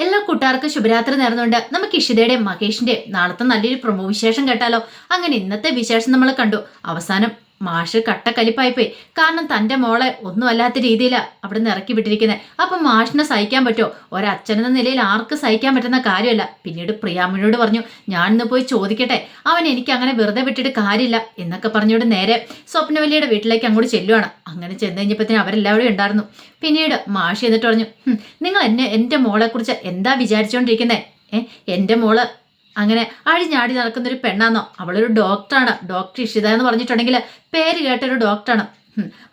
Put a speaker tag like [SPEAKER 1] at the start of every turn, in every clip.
[SPEAKER 1] എല്ലാ കൂട്ടുകാർക്കും ശുഭരാത്രി നേർന്നുകൊണ്ട് നമുക്ക് ഇഷിതയുടെ മഹേഷിന്റെ നാളത്തെ നല്ലൊരു പ്രമോ വിശേഷം കേട്ടാലോ? അങ്ങനെ ഇന്നത്തെ വിശേഷം നമ്മൾ കണ്ടു. അവസാനം മാഷ് കട്ടക്കലിപ്പായിപ്പോയി. കാരണം തന്റെ മോളെ ഒന്നും അല്ലാത്ത രീതിയിലാണ് അവിടെ നിന്ന് ഇറക്കി വിട്ടിരിക്കുന്നത് അപ്പൊ മാഷിനെ സഹിക്കാൻ പറ്റുമോ? ഒരച്ഛനെന്ന നിലയിൽ ആർക്ക് സഹിക്കാൻ പറ്റുന്ന കാര്യമല്ല. പിന്നീട് പ്രിയാമ്മനോട് പറഞ്ഞു ഞാൻ ഇന്ന് പോയി ചോദിക്കട്ടെ. അവൻ എനിക്ക് അങ്ങനെ വെറുതെ വിട്ടിട്ട് കാര്യമില്ല എന്നൊക്കെ പറഞ്ഞുകൊണ്ട് നേരെ സ്വപ്നവല്ലിയുടെ വീട്ടിലേക്ക് അങ്ങോട്ട് ചെല്ലുവാണ്. അങ്ങനെ ചെന്ന് കഴിഞ്ഞപ്പോഴത്തേന് അവരെല്ലാവരും ഉണ്ടായിരുന്നു. പിന്നീട് മാഷ് എന്നിട്ട് പറഞ്ഞു നിങ്ങൾ എന്നെ മോളെ കുറിച്ച് എന്താ വിചാരിച്ചുകൊണ്ടിരിക്കുന്നത് ഏഹ് എന്റെ മോൾ അങ്ങനെ അഴിഞ്ഞാടി നടക്കുന്ന ഒരു പെണ്ണാന്നോ? അവളൊരു ഡോക്ടറാണ്. ഡോക്ടർ ഇഷിത എന്ന് പറഞ്ഞിട്ടുണ്ടെങ്കിൽ പേര് കേട്ടൊരു ഡോക്ടറാണ്.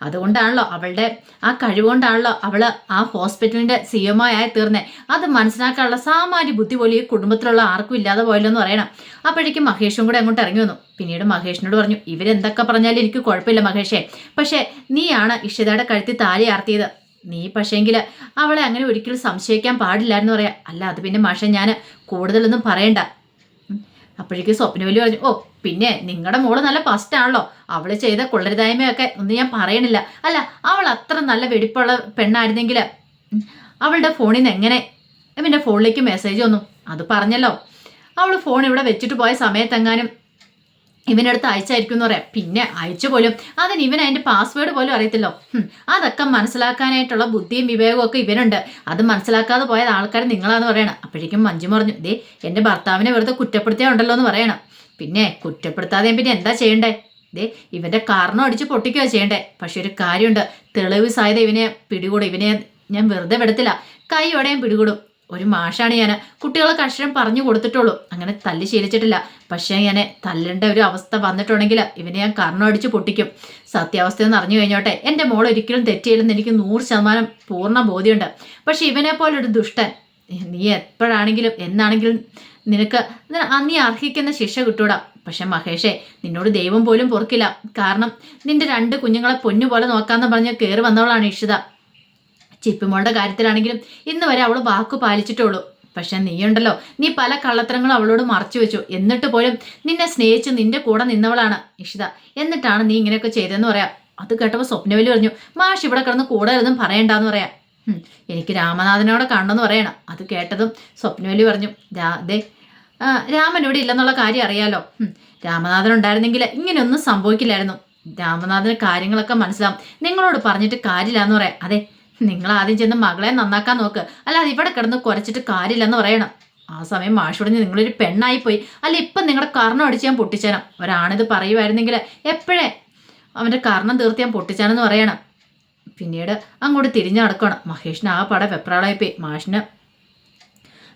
[SPEAKER 1] അതുകൊണ്ടാണല്ലോ അവളുടെ ആ കഴിവുകൊണ്ടാണല്ലോ അവൾ ആ ഹോസ്പിറ്റലിന്റെ സി എം ആയി തീർന്നേ. അത് മനസ്സിലാക്കാനുള്ള സാമാന്യ ബുദ്ധി പോലും ഈ കുടുംബത്തിലുള്ള ആർക്കും ഇല്ലാതെ പോയല്ലോ എന്ന് പറയണം. അപ്പോഴേക്കും മഹേഷും കൂടെ അങ്ങോട്ട് ഇറങ്ങി വന്നു. പിന്നീട് മഹേഷിനോട് പറഞ്ഞു ഇവരെന്തൊക്കെ പറഞ്ഞാലും എനിക്ക് കുഴപ്പമില്ല മഹേഷേ. പക്ഷേ നീയാണ് ഇഷിതയുടെ കഴുത്തിൽ താലി ആർത്തിയത്. നീ പക്ഷേങ്കിൽ അവളെ അങ്ങനെ ഒരിക്കലും സംശയിക്കാൻ പാടില്ലായിരുന്നു പറയാം. അല്ല അത് പിന്നെ മാഷ ഞാൻ കൂടുതലൊന്നും പറയണ്ട. അപ്പോഴേക്കും സ്വപ്നവലി പറഞ്ഞു ഓ പിന്നെ നിങ്ങളുടെ മോൾ നല്ല ഫസ്റ്റ് ആണല്ലോ. ചെയ്ത കൊള്ളരുതായ്മയൊക്കെ ഒന്നും ഞാൻ പറയണില്ല. അല്ല അവൾ അത്ര നല്ല വെടിപ്പുള്ള പെണ്ണായിരുന്നെങ്കിൽ അവളുടെ ഫോണിൽ നിന്ന് എങ്ങനെ എന്റെ ഫോണിലേക്ക് മെസ്സേജ് വന്നു? അത് പറഞ്ഞല്ലോ. അവൾ ഫോൺ ഇവിടെ വെച്ചിട്ട് പോയ സമയത്തെങ്ങാനും ഇവനടുത്ത് അയച്ചായിരിക്കും എന്ന് പറയാം. പിന്നെ അയച്ചു പോലും. അതിന് ഇവൻ അതിന്റെ പാസ്വേഡ് പോലും അറിയത്തില്ലോ. അതൊക്കെ മനസ്സിലാക്കാനായിട്ടുള്ള ബുദ്ധിയും വിവേകവും ഒക്കെ ഇവനുണ്ട്. അത് മനസ്സിലാക്കാതെ പോയ ആൾക്കാർ നിങ്ങളാന്ന് പറയണം. അപ്പോഴേക്കും മഞ്ജു പറഞ്ഞു ദേ എന്റെ ഭർത്താവിനെ വെറുതെ കുറ്റപ്പെടുത്തിയാ ഉണ്ടല്ലോ എന്ന് പറയണം. പിന്നെ കുറ്റപ്പെടുത്താതെ പിന്നെ എന്താ ചെയ്യണ്ടേ? ദേ ഇവന്റെ കാരണം അടിച്ച് പൊട്ടിക്കുക ചെയ്യണ്ടേ. പക്ഷെ ഒരു കാര്യമുണ്ട്. തെളിവ് സാധ്യത ഇവനെ പിടികൂടും. ഇവനെ ഞാൻ വെറുതെ വിടത്തില്ല. കൈയോടെയും പിടികൂടും. ഒരു മാഷാണ് ഞാൻ കുട്ടികൾക്ക് അക്ഷരം പറഞ്ഞു കൊടുത്തിട്ടുള്ളൂ. അങ്ങനെ തല്ലി ശീലിച്ചിട്ടില്ല. പക്ഷേ ഞാൻ തല്ലേണ്ട ഒരു അവസ്ഥ വന്നിട്ടുണ്ടെങ്കിൽ ഇവനെ ഞാൻ കർണം അടിച്ച് പൊട്ടിക്കും. സത്യാവസ്ഥ എന്ന് അറിഞ്ഞു കഴിഞ്ഞോട്ടെ. എന്റെ മോൾ ഒരിക്കലും തെറ്റിയില്ലെന്ന് എനിക്ക് നൂറ് ശതമാനം പൂർണ ബോധ്യമുണ്ട്. പക്ഷെ ഇവനെ പോലൊരു ദുഷ്ടൻ. നീ എപ്പോഴാണെങ്കിലും എന്നാണെങ്കിലും നിനക്ക് നിന- നീ അർഹിക്കുന്ന ശിക്ഷ കിട്ടൂടാ. പക്ഷെ മഹേഷേ നിന്നോട് ദൈവം പോലും പൊറുക്കില്ല. കാരണം നിന്റെ രണ്ട് കുഞ്ഞുങ്ങളെ പൊന്നുപോലെ നോക്കാമെന്ന് പറഞ്ഞ് കയറി വന്നവളാണ് ഇഷിത. ചിപ്പിമോളുടെ കാര്യത്തിലാണെങ്കിലും ഇന്ന് വരെ അവൾ വാക്കു പാലിച്ചിട്ടുള്ളൂ പക്ഷെ നീയുണ്ടല്ലോ നീ പല കള്ളത്തരങ്ങളും അവളോട് മറച്ചു വെച്ചു. എന്നിട്ട് പോലും നിന്നെ സ്നേഹിച്ച് നിന്റെ കൂടെ നിന്നവളാണ് ഇഷിത. എന്നിട്ടാണ് നീ ഇങ്ങനെയൊക്കെ ചെയ്തതെന്ന് പറയാം. അത് കേട്ടപ്പോൾ സ്വപ്നവലി പറഞ്ഞു മാഷ് ഇവിടെ കിടന്ന് കൂടുതലൊന്നും പറയണ്ടെന്ന് പറയാം. എനിക്ക് രാമനാഥനോടെ കാണണമെന്ന് പറയണം. അത് കേട്ടതും സ്വപ്നവലി പറഞ്ഞു രാ ദേ രാമൻ ഇവിടെ ഇല്ലെന്നുള്ള കാര്യം അറിയാലോ. രാമനാഥൻ ഉണ്ടായിരുന്നെങ്കിൽ ഇങ്ങനെയൊന്നും സംഭവിക്കില്ലായിരുന്നു. രാമനാഥന് കാര്യങ്ങളൊക്കെ മനസ്സിലാവും. നിങ്ങളോട് പറഞ്ഞിട്ട് കാര്യമില്ല എന്ന് പറയാം. അതെ നിങ്ങൾ ആദ്യം ചെന്ന് മകളെ നന്നാക്കാൻ നോക്ക്. അല്ലാതെ ഇവിടെ കിടന്ന് കുറച്ചിട്ട് കാര്യമില്ലെന്ന് പറയണം. ആ സമയം മാഷുടഞ്ഞ് നിങ്ങളൊരു പെണ്ണായി പോയി അല്ല ഇപ്പം നിങ്ങളുടെ കർണം അടിച്ച് ഞാൻ പൊട്ടിച്ചേനം. ഒരാണിത് പറയുമായിരുന്നെങ്കിൽ എപ്പോഴേ അവന്റെ കർണം തീർത്ത് ഞാൻ പൊട്ടിച്ചാനെന്ന് പറയണം. പിന്നീട് അങ്ങോട്ട് തിരിഞ്ഞു നടക്കണം. മഹേഷിന് ആ പട വെപ്രാളായിപ്പോയി. മാഷിന്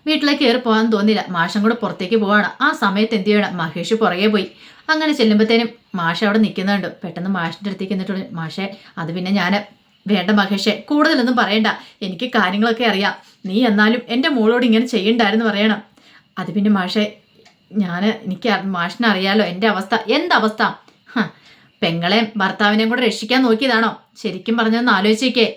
[SPEAKER 1] വീട്ടിലേക്ക് കയറി പോകാൻ തോന്നിയില്ല. മാഷം കൂടെ പുറത്തേക്ക് പോവാണ്. ആ സമയത്ത് എന്ത് ചെയ്യണം? മഹേഷ് പുറകെ പോയി. അങ്ങനെ ചെല്ലുമ്പോഴത്തേനും മാഷ അവിടെ നിൽക്കുന്നുണ്ട്. പെട്ടെന്ന് മാഷിന്റെ അടുത്തേക്ക് എന്നിട്ട് പറഞ്ഞു, മാഷേ അത് പിന്നെ ഞാൻ വേണ്ട മഹേഷേ കൂടുതലൊന്നും പറയണ്ട. എനിക്ക് കാര്യങ്ങളൊക്കെ അറിയാം. നീ എന്നാലും എന്റെ മോളോട് ഇങ്ങനെ ചെയ്യണ്ടായിരുന്നു പറയണം. അത് പിന്നെ മാഷേ ഞാൻ എനിക്ക് മാഷിനെ അറിയാലോ എന്റെ അവസ്ഥ. എന്തവസ്ഥ? പെങ്ങളെയും ഭർത്താവിനെയും കൂടെ രക്ഷിക്കാൻ നോക്കിയതാണോ? ശരിക്കും പറഞ്ഞൊന്ന് ആലോചിക്കേ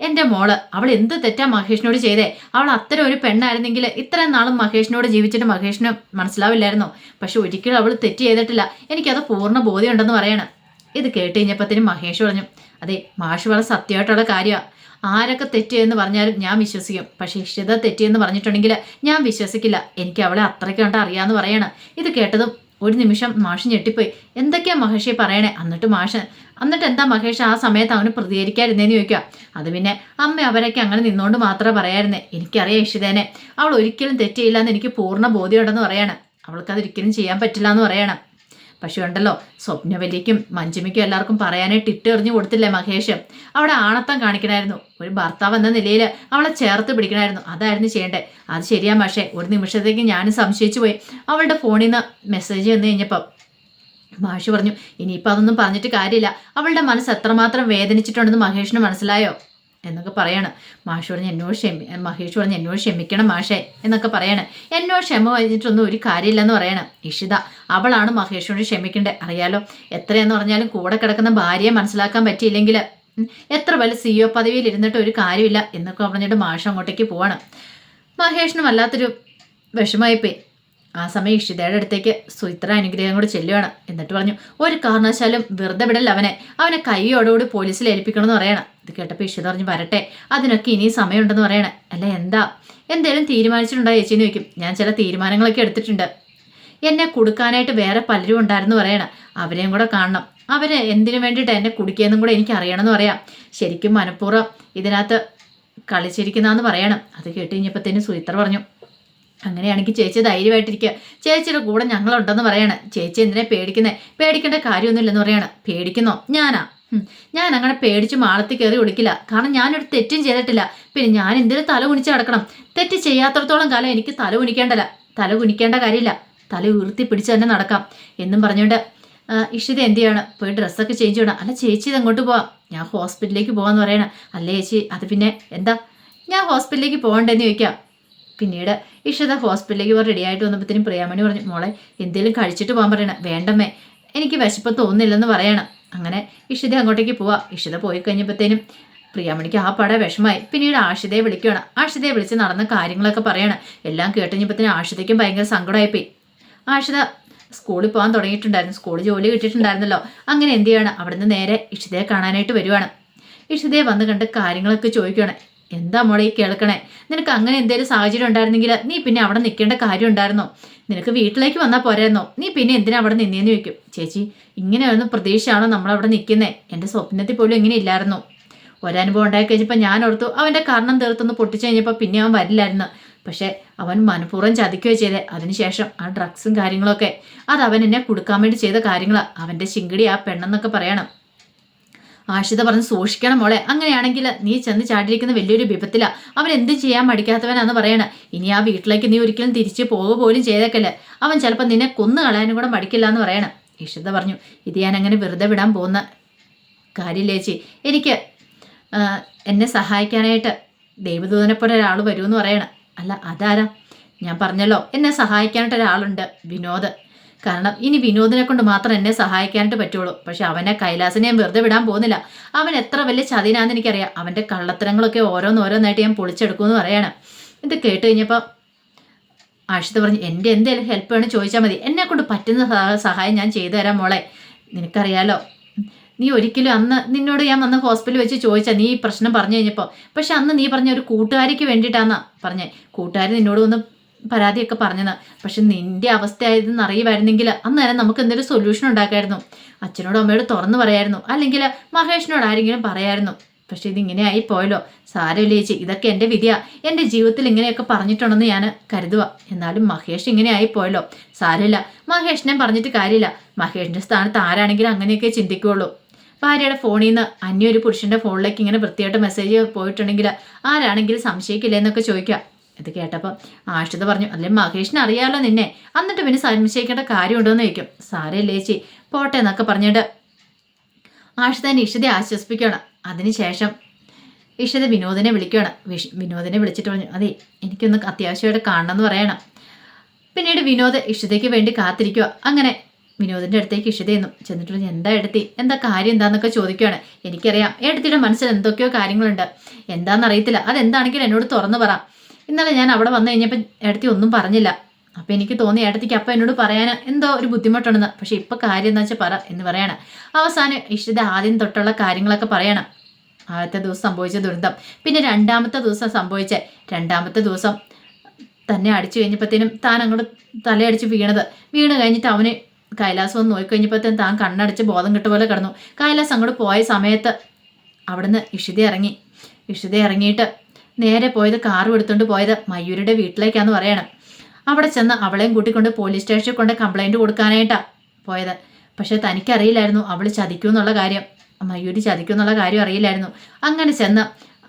[SPEAKER 1] എന്റെ മോൾ അവൾ എന്ത് തെറ്റാ മഹേഷിനോട് ചെയ്തേ? അവൾ അത്തരം ഒരു പെണ്ണായിരുന്നെങ്കിൽ ഇത്രയും നാളും മഹേഷിനോട് ജീവിച്ചിട്ട് മഹേഷിന് മനസ്സിലാവില്ലായിരുന്നോ. പക്ഷെ ഒരിക്കലും അവൾ തെറ്റ് ചെയ്തിട്ടില്ല. എനിക്കത് പൂർണ ബോധ്യമുണ്ടെന്ന് പറയണം. ഇത് കേട്ട് കഴിഞ്ഞപ്പോഴത്തേനും മഹേഷ് പറഞ്ഞു അതെ മാഷ് വളരെ സത്യമായിട്ടുള്ള കാര്യമാണ് ആരൊക്കെ തെറ്റ് എന്ന് പറഞ്ഞാലും ഞാൻ വിശ്വസിക്കും. പക്ഷേ ഇഷിത തെറ്റ് എന്ന് പറഞ്ഞിട്ടുണ്ടെങ്കിൽ ഞാൻ വിശ്വസിക്കില്ല. എനിക്ക് അവളെ അത്രയ്ക്ക് കണ്ട് അറിയാമെന്ന് പറയണം. ഇത് കേട്ടതും ഒരു നിമിഷം മാഷ് ഞെട്ടിപ്പോയി. എന്തൊക്കെയാ മഹേഷി പറയണേ? എന്നിട്ട് മാഷ് എന്നിട്ട് എന്താ മഹേഷ് ആ സമയത്ത് അവന് പ്രതികരിക്കാതിരുന്നേന്ന് ചോദിക്കുക അത് പിന്നെ അമ്മ അവരൊക്കെ അങ്ങനെ നിന്നുകൊണ്ട് മാത്രമേ പറയായിരുന്നേ. എനിക്കറിയാം ഇഷിതേനെ അവൾ ഒരിക്കലും തെറ്റിയില്ല എന്ന് എനിക്ക് പൂർണ ബോധ്യമുണ്ടെന്ന് പറയണം. അവൾക്കതൊരിക്കലും ചെയ്യാൻ പറ്റില്ല എന്ന് പറയണം. പക്ഷെ ഉണ്ടല്ലോ സ്വപ്നവല്ലിക്കും മഞ്ജുമിക്കും എല്ലാവർക്കും പറയാനായിട്ട് ഇട്ടെറിഞ്ഞു കൊടുത്തില്ലേ മഹേഷ്? അവിടെ ആണത്തം കാണിക്കണമായിരുന്നു ഒരു ഭർത്താവ് എന്ന നിലയിൽ അവളെ ചേർത്ത് പിടിക്കണമായിരുന്നു അതായിരുന്നു ചെയ്യേണ്ടത് അത് ശരിയാ പക്ഷേ ഒരു നിമിഷത്തേക്ക് ഞാനും സംശയിച്ചു പോയി. അവളുടെ ഫോണിൽ നിന്ന് മെസ്സേജ് വന്നു കഴിഞ്ഞപ്പം മാഷി പറഞ്ഞു ഇനിയിപ്പോൾ അതൊന്നും പറഞ്ഞിട്ട് കാര്യമില്ല. അവളുടെ മനസ്സ് എത്രമാത്രം വേദനിച്ചിട്ടുണ്ടെന്ന് മഹേഷിന് മനസ്സിലായോ? എന്നൊക്കെ പറയാണ്. മാഷ് പറഞ്ഞ് എന്നോട് ക്ഷമി മഹേഷ് പറഞ്ഞ് എന്നോട് ക്ഷമിക്കണം മാഷേ എന്നൊക്കെ പറയാണ്. എന്നോട് ക്ഷമ കഴിഞ്ഞിട്ടൊന്നും ഒരു കാര്യമില്ലെന്ന് പറയണം ഇഷിത. അവളാണ് മഹേഷിനോട് ക്ഷമിക്കേണ്ടത് അറിയാലോ? എത്രയെന്ന് പറഞ്ഞാലും കൂടെ കിടക്കുന്ന ഭാര്യയെ മനസ്സിലാക്കാൻ പറ്റിയില്ലെങ്കിൽ എത്ര വലിയ സി ഒ പദവിയിൽ ഇരുന്നിട്ട് ഒരു കാര്യമില്ല എന്നൊക്കെ പറഞ്ഞിട്ട് മാഷ് അങ്ങോട്ടേക്ക് പോവാണ്. മഹേഷിന് വല്ലാത്തൊരു വിഷമായിപ്പോയി ആ സമയം ഇഷിതയുടെ അടുത്തേക്ക് സുയിത്ര അനുഗ്രഹം കൂടി ചെല്ലുകയാണ് എന്നിട്ട് പറഞ്ഞു ഒരു കാരണവശാലും വെറുതെ വിടല്ല അവനെ. അവനെ കൈയോടുകൂടി പോലീസിൽ ഏൽപ്പിക്കണമെന്ന് പറയണം. ഇത് കേട്ടപ്പോൾ ഇഷിത പറഞ്ഞ് വരട്ടെ. അതിനൊക്കെ ഇനി സമയമുണ്ടെന്ന് പറയണേ. അല്ല എന്താ? എന്തേലും തീരുമാനിച്ചിട്ടുണ്ടോ ചേച്ചിന്ന് ചോദിക്കും. ഞാൻ ചില തീരുമാനങ്ങളൊക്കെ എടുത്തിട്ടുണ്ട്. എന്നെ കൊടുക്കാനായിട്ട് വേറെ പലരും ഉണ്ടായിരുന്നു പറയണം. അവരെയും കൂടെ കാണണം. അവർ എന്തിനു വേണ്ടിയിട്ട് എന്നെ കുടിക്കുകയെന്നും കൂടെ എനിക്ക് അറിയണമെന്ന് പറയാം. ശരിക്കും മനഃപൂർവം ഇതിനകത്ത് കളിച്ചിരിക്കുന്നതെന്ന് പറയണം. അത് കേട്ട് കഴിഞ്ഞപ്പോഴത്തേനും സുഹിത്ര പറഞ്ഞു അങ്ങനെയാണെങ്കിൽ ചേച്ചി ധൈര്യമായിട്ടിരിക്കുക. ചേച്ചിയുടെ കൂടെ ഞങ്ങളുണ്ടെന്ന് പറയണം. ചേച്ചി എന്തിനെ പേടിക്കുന്നേ? പേടിക്കേണ്ട കാര്യമൊന്നുമില്ലെന്ന് പറയണം. പേടിക്കുന്നോ? ഞാനാ? ഞാൻ അങ്ങനെ പേടിച്ച് മാളത്തിൽ കയറി ഒളിക്കില്ല. കാരണം ഞാനൊരു തെറ്റും ചെയ്തിട്ടില്ല. പിന്നെ ഞാൻ എന്തിനു തല കുനിച്ച് കിടക്കണം തെറ്റ് ചെയ്യാത്തടത്തോളം കാലം എനിക്ക് തല കുനിക്കേണ്ടല്ല. തല കുനിക്കേണ്ട കാര്യമില്ല. തല ഉയർത്തി പിടിച്ച് തന്നെ നടക്കാം. എന്നും പറഞ്ഞുകൊണ്ട് ഇഷിത എന്ത് ചെയ്യണം? പോയി ഡ്രസ്സൊക്കെ ചേഞ്ച് ചെയ്യണം. അല്ല ചേച്ചി ഇത് അങ്ങോട്ട് പോവാം. ഞാൻ ഹോസ്പിറ്റലിലേക്ക് പോകാന്ന് പറയണം. അല്ലേ ചേച്ചി? അത് പിന്നെ എന്താ? ഞാൻ ഹോസ്പിറ്റലിലേക്ക് പോകണ്ടെന്ന് ചോദിക്കാം. പിന്നീട് ഇഷിത ഹോസ്പിറ്റലിലേക്ക് പോകാൻ റെഡി ആയിട്ട് വന്നപ്പോഴത്തേനും പ്രിയാമണി പറഞ്ഞു മോളെ എന്തെങ്കിലും കഴിച്ചിട്ട് പോകാൻ പറയണം. വേണ്ടമ്മേ. എനിക്ക് വിശപ്പ് തോന്നുന്നില്ലെന്ന് പറയണം. അങ്ങനെ ഇഷിത അങ്ങോട്ടേക്ക് പോവാ. ഇഷിത പോയി കഴിഞ്ഞപ്പോഴത്തേനും പ്രിയാമണിക്ക് ആ പട വിഷമായി പിന്നീട് ആഷിതയെ വിളിക്കുകയാണ്. ആഷിതയെ വിളിച്ച് നടന്ന കാര്യങ്ങളൊക്കെ പറയണം. എല്ലാം കേട്ടുകഴിഞ്ഞപ്പോഴത്തേനും ആഷിതയ്ക്കും ഭയങ്കര സങ്കടമായിപ്പോയി. ആഷിത സ്കൂളിൽ പോകാൻ തുടങ്ങിയിട്ടുണ്ടായിരുന്നു. സ്കൂളിൽ ജോലി കിട്ടിയിട്ടുണ്ടായിരുന്നല്ലോ. അങ്ങനെ എന്ത് ചെയ്യാണ്? അവിടുന്ന് നേരെ ഇഷിതയെ കാണാനായിട്ട് വരുവാണ്. ഇഷിതയെ വന്ന് കണ്ട് കാര്യങ്ങളൊക്കെ ചോദിക്കുകയാണ്. എന്താ മോളെ ഈ കേൾക്കണേ? നിനക്ക് അങ്ങനെ എന്തെങ്കിലും സാഹചര്യം ഉണ്ടായിരുന്നെങ്കിൽ നീ പിന്നെ അവിടെ നിൽക്കേണ്ട കാര്യം ഉണ്ടായിരുന്നോ? നിനക്ക് വീട്ടിലേക്ക് വന്നാൽ പോരായിരുന്നോ? നീ പിന്നെ എന്തിനാ അവിടെ നിന്നേന്ന് ചോദിക്കും. ചേച്ചി ഇങ്ങനെയൊന്നും പ്രതീക്ഷയാണോ നമ്മളവിടെ നിൽക്കുന്നേ എന്റെ സ്വപ്നത്തിൽ പോലും ഇങ്ങനെ ഇല്ലായിരുന്നു. ഒരനുഭവം ഉണ്ടായി കഴിഞ്ഞപ്പോൾ ഞാൻ ഓർത്തു അവന്റെ കർണം തീർത്തൊന്ന് പൊട്ടിച്ചു കഴിഞ്ഞപ്പോൾ പിന്നെ അവൻ വരില്ലായിരുന്നു. പക്ഷേ അവൻ മനഃപൂർവം ചതിക്കുകയോ ചെയ്തേ. അതിനുശേഷം ആ ഡ്രഗ്സും കാര്യങ്ങളൊക്കെ. അത് അവൻ എന്നെ കൊടുക്കാൻ വേണ്ടി ചെയ്ത കാര്യങ്ങളാണ് അവന്റെ ശിങ്കിടി ആ പെണ്ണെന്നൊക്കെ പറയണം. ആഷിത പറഞ്ഞ് സൂക്ഷിക്കണം മോളെ. അങ്ങനെയാണെങ്കിൽ നീ ചെന്ന് ചാടിയിരിക്കുന്ന വലിയൊരു വിപത്തിലാ. അവൻ എന്ത് ചെയ്യാൻ മടിക്കാത്തവനാന്ന് പറയണ. ഇനി ആ വീട്ടിലേക്ക് നീ ഒരിക്കലും തിരിച്ചു പോവുക പോലും ചെയ്തേക്കല്ലേ. അവൻ ചിലപ്പോൾ നിന്നെ കൊന്നു കളയാനും കൂടെ മടിക്കില്ല എന്ന് പറയണം. ഇഷിത പറഞ്ഞു ഇത് ഞാൻ അങ്ങനെ വെറുതെ വിടാൻ പോകുന്ന കാര്യമില്ലേച്ചി എനിക്ക് എന്നെ സഹായിക്കാനായിട്ട് ദൈവദൂതനെപ്പോലെ ഒരാൾ വരുമെന്ന് പറയണം. അല്ല അതാരാ? ഞാൻ പറഞ്ഞല്ലോ എന്നെ സഹായിക്കാനായിട്ട് ഒരാളുണ്ട് വിനോദ്. കാരണം ഇനി വിനോദിനെ കൊണ്ട് മാത്രം എന്നെ സഹായിക്കാനായിട്ട് പറ്റുള്ളൂ. പക്ഷെ അവനെ കൈലാസിനെ ഞാൻ വെറുതെ വിടാൻ പോകുന്നില്ല. അവൻ എത്ര വലിയ ചതിനാന്ന് എനിക്കറിയാം. അവന്റെ കള്ളത്തരങ്ങളൊക്കെ ഓരോന്നോരോന്നായിട്ട് ഞാൻ പൊളിച്ചെടുക്കുമെന്ന് പറയണം. ഇത് കേട്ട് കഴിഞ്ഞപ്പോൾ ആഷിത പറഞ്ഞു എന്റെ എന്തെങ്കിലും ഹെൽപ്പ് വേണം ചോദിച്ചാൽ മതി. എന്നെ കൊണ്ട് പറ്റുന്ന സഹ- സഹായം ഞാൻ ചെയ്തു തരാം മോളെ. നിനക്കറിയാലോ? നീ ഒരിക്കലും അന്ന് നിന്നോട് ഞാൻ വന്ന് ഹോസ്പിറ്റലിൽ വെച്ച് ചോദിച്ചാൽ നീ ഈ പ്രശ്നം പറഞ്ഞു കഴിഞ്ഞപ്പോൾ പക്ഷെ അന്ന് നീ പറഞ്ഞ ഒരു കൂട്ടുകാരിക്ക് വേണ്ടിയിട്ടാന്നാ പറഞ്ഞേ. കൂട്ടുകാരി നിന്നോട് ഒന്ന് പരാതിയൊക്കെ പറഞ്ഞത്. പക്ഷെ നിന്റെ അവസ്ഥയായതെന്ന് അറിയുമായിരുന്നെങ്കിൽ അന്നേരം നമുക്ക് എന്തെങ്കിലും സൊല്യൂഷൻ ഉണ്ടാക്കായിരുന്നു? അച്ഛനോടും അമ്മയോട് തുറന്നു പറയായിരുന്നു. അല്ലെങ്കിൽ മഹേഷിനോട് ആരെങ്കിലും പറയായിരുന്നു. പക്ഷെ ഇതിങ്ങനെ ആയി പോയല്ലോ. സാരമില്ല ചേച്ചി ഇതൊക്കെ എന്റെ വിധിയാ. എന്റെ ജീവിതത്തിൽ ഇങ്ങനെയൊക്കെ പറഞ്ഞിട്ടുണ്ടെന്ന് ഞാൻ കരുതുക എന്നാലും മഹേഷ് ഇങ്ങനെ ആയി പോയല്ലോ. സാരമില്ല. മഹേഷിനെ പറഞ്ഞിട്ട് കാര്യമില്ല. മഹേഷിന്റെ സ്ഥാനത്ത് ആരാണെങ്കിലും അങ്ങനെയൊക്കെ ചിന്തിക്കുകയുള്ളൂ ഭാര്യയുടെ ഫോണിൽ നിന്ന് അന്യൊരു പുരുഷന്റെ ഫോണിലേക്ക് ഇങ്ങനെ വൃത്തിയായിട്ട് മെസ്സേജ് പോയിട്ടുണ്ടെങ്കിൽ ആരാണെങ്കിലും സംശയിക്കില്ല എന്നൊക്കെ ചോദിക്കുക. ഇത് കേട്ടപ്പോൾ ആഷിത പറഞ്ഞു അല്ലെ മഹേഷിന് അറിയാലോ നിന്നെ. എന്നിട്ട് പിന്നെ സംശയിക്കേണ്ട കാര്യമുണ്ടോ എന്ന് ചോദിക്കും. സാരമില്ല ചേച്ചി പോട്ടെ എന്നൊക്കെ പറഞ്ഞിട്ട് ആഷിത ഇഷിതയെ ആശ്വസിപ്പിക്കണം അതിനുശേഷം ഇഷിത വിനോദിനെ വിളിക്കുകയാണ്. വിഷ് വിനോദിനെ വിളിച്ചിട്ട് പറഞ്ഞു അതെ എനിക്കൊന്ന് അത്യാവശ്യമായിട്ട് കാണണമെന്ന് പറയണം. പിന്നീട് വിനോദ് ഇഷിതയ്ക്ക് വേണ്ടി കാത്തിരിക്കുക അങ്ങനെ വിനോദിന്റെ അടുത്തേക്ക് ഇഷിതയെന്നും ചെന്നിട്ട് പറഞ്ഞു, എന്താ എടുത്തി? എന്താ കാര്യം? എന്താണെന്നൊക്കെ ചോദിക്കുകയാണ് എനിക്കറിയാം. എടുത്തിയുടെ മനസ്സിൽ എന്തൊക്കെയോ കാര്യങ്ങളുണ്ട്. എന്താണെന്നറിയത്തില്ല അതെന്താണെങ്കിലും എന്നോട് തുറന്നു പറ. ഇന്നലെ ഞാൻ അവിടെ വന്നു കഴിഞ്ഞപ്പോൾ ഏടത്തി ഒന്നും പറഞ്ഞില്ല. അപ്പം എനിക്ക് തോന്നി ഏട്ടത്തിക്ക് അപ്പം എന്നോട് പറയാൻ എന്തോ ഒരു ബുദ്ധിമുട്ടുണ്ടെന്ന്. പക്ഷേ ഇപ്പം കാര്യം എന്താ വെച്ചാൽ പറ എന്ന് പറയണം. അവസാനം ഇഷ്ടത്തെ ആദ്യം തൊട്ടുള്ള കാര്യങ്ങളൊക്കെ പറയണം. ആദ്യത്തെ ദിവസം സംഭവിച്ച ദുരന്തം. പിന്നെ രണ്ടാമത്തെ ദിവസം സംഭവിച്ച രണ്ടാമത്തെ ദിവസം തന്നെ അടിച്ചു കഴിഞ്ഞപ്പോഴത്തേനും താൻ അങ്ങോട്ട് തലയടിച്ച് വീണത്. വീണ് കഴിഞ്ഞിട്ട് അവന് കൈലാസം ഒന്ന് നോക്കിക്കഴിഞ്ഞപ്പോഴത്തേനും താൻ കണ്ണടച്ച് ബോധം കിട്ട പോലെ കിടന്നു. കൈലാസം അങ്ങോട്ട് പോയ സമയത്ത് അവിടുന്ന് ഇഷിത ഇറങ്ങി. ഇഷിത ഇറങ്ങിയിട്ട് നേരെ പോയത് കാറും എടുത്തുകൊണ്ട് പോയത് മയൂരുടെ വീട്ടിലേക്കാന്ന് പറയണം. അവിടെ ചെന്ന് അവളെയും കൂട്ടിക്കൊണ്ട് പോലീസ് സ്റ്റേഷനിൽ കൊണ്ട് കംപ്ലൈന്റ് കൊടുക്കാനായിട്ടാ പോയത്. പക്ഷെ തനിക്കറിയില്ലായിരുന്നു അവൾ ചതിക്കും എന്നുള്ള കാര്യം. മയൂരി ചതിക്കും എന്നുള്ള കാര്യം അറിയില്ലായിരുന്നു. അങ്ങനെ ചെന്ന്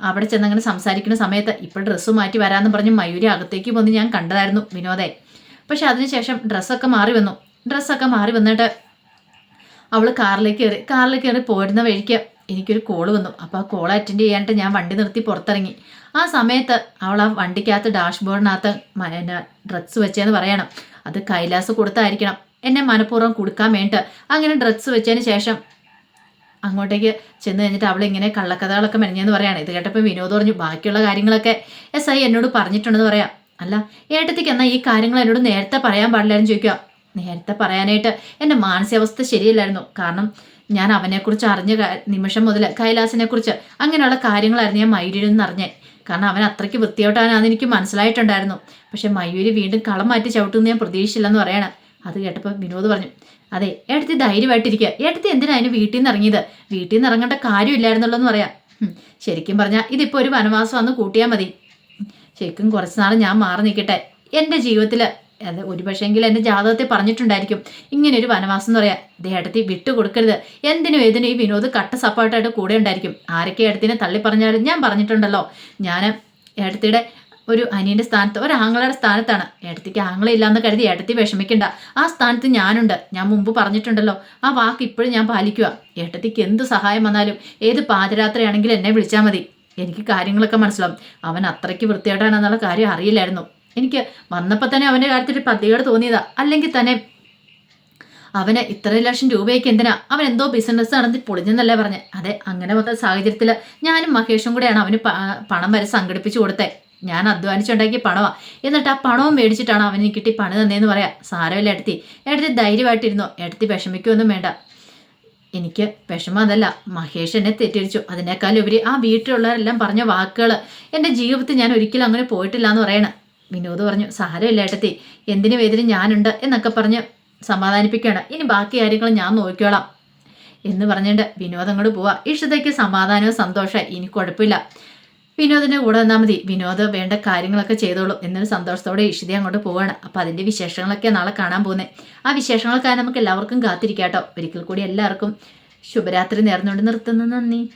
[SPEAKER 1] അവിടെ ചെന്ന് അങ്ങനെ സംസാരിക്കുന്ന സമയത്ത് ഇപ്പോൾ ഡ്രസ്സ് മാറ്റി വരാമെന്ന് പറഞ്ഞ് മയൂരി അകത്തേക്ക് വന്ന് ഞാൻ കണ്ടതായിരുന്നു വിനോദെ. പക്ഷെ അതിനുശേഷം ഡ്രസ്സൊക്കെ മാറി വന്നു. ഡ്രസ്സൊക്കെ മാറി വന്നിട്ട് അവൾ കാറിലേക്ക് കയറി. കാറിലേക്ക് കയറി പോരുന്ന വഴിക്ക് എനിക്കൊരു കോൾ വന്നു. അപ്പോൾ ആ കോൾ അറ്റൻഡ് ചെയ്യാനായിട്ട് ഞാൻ വണ്ടി നിർത്തി പുറത്തിറങ്ങി. ആ സമയത്ത് അവൾ ആ വണ്ടിക്കകത്ത് ഡാഷ്ബോർഡിനകത്ത് എന്നെ ഡ്രസ്സ് വെച്ചതെന്ന് പറയണം. അത് കൈലാസ് കൊടുത്തായിരിക്കണം. എന്നെ മനഃപൂർവം കൊടുക്കാൻ വേണ്ടിയിട്ട്. അങ്ങനെ ഡ്രസ്സ് വെച്ചതിന് ശേഷം അങ്ങോട്ടേക്ക് ചെന്ന് കഴിഞ്ഞിട്ട് അവൾ ഇങ്ങനെ കള്ളക്കഥകളൊക്കെ മെനഞ്ഞെന്ന് പറയാണ്. ഇത് കേട്ടപ്പോൾ വിനോദ് പറഞ്ഞു ബാക്കിയുള്ള കാര്യങ്ങളൊക്കെ എസ് ഐ എന്നോട് പറഞ്ഞിട്ടുണ്ടെന്ന് പറയാം. അല്ല ഏട്ടത്തിക്ക് എന്നാൽ ഈ കാര്യങ്ങൾ എന്നോട് നേരത്തെ പറയാൻ പാടില്ലായിരുന്നു ചോദിക്കുക. നേരത്തെ പറയാനായിട്ട് എന്റെ മാനസികാവസ്ഥ ശരിയല്ലായിരുന്നു. കാരണം ഞാൻ അവനെക്കുറിച്ച് അറിഞ്ഞ നിമിഷം മുതൽ കൈലാസിനെക്കുറിച്ച് അങ്ങനെയുള്ള കാര്യങ്ങളായിരുന്നു ഞാൻ മയൂരിയിൽ നിന്ന് അറിഞ്ഞേ കാരണം അവൻ അത്രയ്ക്ക് വൃത്തിയോട്ടാണെന്ന് എനിക്ക് മനസ്സിലായിട്ടുണ്ടായിരുന്നു. പക്ഷെ മയൂരി വീണ്ടും കളം മാറ്റി ചവിട്ടുമെന്ന് ഞാൻ പ്രതീക്ഷിച്ചില്ലെന്ന് പറയണം. അത് കേട്ടപ്പോൾ വിനോദ് പറഞ്ഞു അതെ ഏട്ടത്തി ധൈര്യമായിട്ടിരിക്കുക ഏട്ടത്തി എന്തിനാ അതിന് വീട്ടിൽ നിന്ന് ഇറങ്ങിയത്? വീട്ടിൽ നിന്ന് ഇറങ്ങേണ്ട കാര്യമില്ലായിരുന്നല്ലോ എന്ന് പറയാം ശരിക്കും പറഞ്ഞാൽ ഇതിപ്പോൾ ഒരു വനവാസം വന്ന് കൂട്ടിയാൽ മതി. ശരിക്കും കുറച്ച് നാൾ ഞാൻ മാറി നിൽക്കട്ടെ. എന്റെ ജീവിതത്തിൽ അത് ഒരു പക്ഷേങ്കിൽ എന്റെ ജാതകത്തിൽ പറഞ്ഞിട്ടുണ്ടായിരിക്കും. ഇങ്ങനെ ഒരു വനവാസം എന്ന് പറയാം വിട്ടു കൊടുക്കരുത് എന്തിനും ഏതിനും ഈ വിനോദ് കട്ട സപ്പോർട്ടായിട്ട് കൂടെ ഉണ്ടായിരിക്കും. ആരൊക്കെ ഏടത്തിനെ തള്ളി പറഞ്ഞാലും ഞാൻ പറഞ്ഞിട്ടുണ്ടല്ലോ. ഞാൻ ഏടത്തിയുടെ ഒരു അനിയന്റെ സ്ഥാനത്ത് ഒരു ആങ്ങളയുടെ സ്ഥാനത്താണ്. ഏടത്തിക്ക് ആങ്ങള ഇല്ലാന്ന് കരുതി ഏടത്തി വിഷമിക്കണ്ട. ആ സ്ഥാനത്ത് ഞാനുണ്ട്. ഞാൻ മുമ്പ് പറഞ്ഞിട്ടുണ്ടല്ലോ. ആ വാക്ക് ഇപ്പോഴും ഞാൻ പാലിക്കുക. ഏട്ടത്തിക്ക് എന്ത് സഹായം വന്നാലും ഏത് പാതിരാത്രിയാണെങ്കിലും എന്നെ വിളിച്ചാൽ മതി. എനിക്ക് കാര്യങ്ങളൊക്കെ മനസ്സിലാവും. അവൻ അത്രയ്ക്ക് വൃത്തിയായിട്ടാണെന്നുള്ള കാര്യം അറിയില്ലായിരുന്നു. എനിക്ക് വന്നപ്പോൾ തന്നെ അവന്റെ കാര്യത്തിൽ പദ്ധതിയോട് തോന്നിയതാ. അല്ലെങ്കിൽ തന്നെ അവന് ഇത്ര ലക്ഷം രൂപയൊക്കെ എന്തിനാ? അവൻ എന്തോ ബിസിനസ് നടത്തി പൊളിഞ്ഞെന്നല്ലേ പറഞ്ഞത് അതെ അങ്ങനെ വന്ന സാഹചര്യത്തിൽ ഞാനും മഹേഷും കൂടെയാണ് അവന് പണം വരെ സംഘടിപ്പിച്ചു കൊടുത്തേ. ഞാൻ അധ്വാനിച്ചുണ്ടാക്കിയ പണമാണ് എന്നിട്ട് ആ പണവും മേടിച്ചിട്ടാണ് അവന് കിട്ടി പണി തന്നേന്ന് പറയാം. സാരമില്ല എടുത്തി. എടുത്തി ധൈര്യമായിട്ടിരുന്നോ? എടുത്തി വിഷമിക്കുമൊന്നും വേണ്ട. എനിക്ക് വിഷമം അതല്ല. മഹേഷ് എന്നെ തെറ്റിദ്ധരിച്ചു. അതിനേക്കാളുപരി ആ വീട്ടിലുള്ളവരെല്ലാം പറഞ്ഞ വാക്കുകൾ എന്റെ ജീവിതത്തിൽ ഞാൻ ഒരിക്കലും അങ്ങനെ പോയിട്ടില്ല എന്ന് പറയണം. വിനോദ് പറഞ്ഞു സാരമില്ല ഏട്ടത്തി എന്തിനും വേദന ഞാനുണ്ട്? എന്നൊക്കെ പറഞ്ഞ് സമാധാനിപ്പിക്കുകയാണ്. ഇനി ബാക്കി കാര്യങ്ങൾ ഞാൻ നോക്കിക്കോളാം. എന്ന് പറഞ്ഞിട്ട് വിനോദം അങ്ങോട്ട് പോവാ. ഇഷ്ടത്തേക്ക് സമാധാനവും സന്തോഷം ഇനി കുഴപ്പമില്ല. വിനോദിന്റെ കൂടെ വന്നാൽ മതി. വിനോദ് വേണ്ട കാര്യങ്ങളൊക്കെ ചെയ്തോളൂ എന്നൊരു സന്തോഷത്തോടെ ഇഷിത അങ്ങോട്ട് പോവാണ്. അപ്പോൾ അതിന്റെ വിശേഷങ്ങളൊക്കെ നാളെ കാണാൻ പോകുന്നത് ആ വിശേഷങ്ങൾക്കായി നമുക്ക് എല്ലാവർക്കും കാത്തിരിക്കാട്ടോ. ഒരിക്കൽ കൂടി എല്ലാവർക്കും ശുഭരാത്രി നേർന്നുകൊണ്ട് നിർത്തുന്നു. നന്ദി.